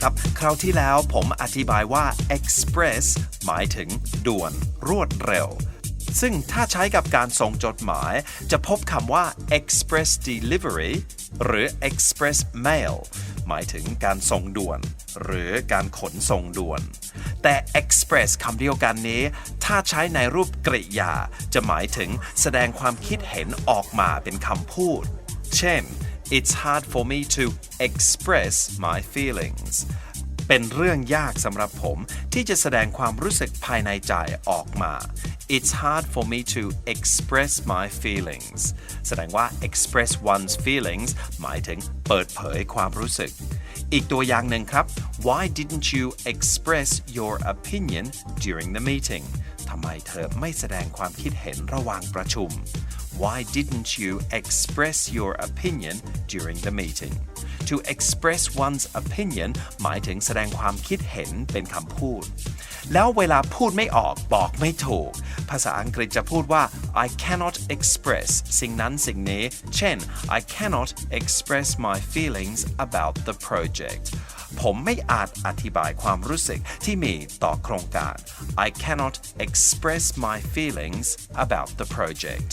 ครับ คราวที่แล้วผมอธิบายว่า express หมายถึงด่วนรวดเร็ว ซึ่งถ้าใช้กับการส่งจดหมาย จะพบคำว่า express delivery หรือ express mail หมายถึงการส่งด่วน หรือการขนส่งด่วน แต่ express คำเดียวกันนี้ ถ้าใช้ในรูปกริยา จะหมายถึงแสดงความคิดเห็นออกมาเป็นคำพูด เช่น it's hard for me to express my feelings เป็นเรื่องยากสำหรับผมที่จะแสดงความรู้สึกภายในใจออกมา It's hard for me to express my feelings แสดงว่า express one's feelings หมายถึงเปิดเผยความรู้สึก อีกตัวอย่างหนึ่งครับ Why didn't you express your opinion during the meeting ทำไมเธอไม่แสดงความคิดเห็นระหว่างประชุม Why didn't you express your opinion during the meeting To express one's opinion หมายถึงแสดงความคิดเห็นเป็นคำพูด แล้วเวลาพูดไม่ออกบอกไม่ถูก ภาษาอังกฤษจะพูดว่า I cannot express สิ่งนั้นสิ่งนี้ เช่น I cannot express my feelings about the project ผมไม่อาจอธิบายความรู้สึกที่มีต่อโครงการ I cannot express my feelings about the project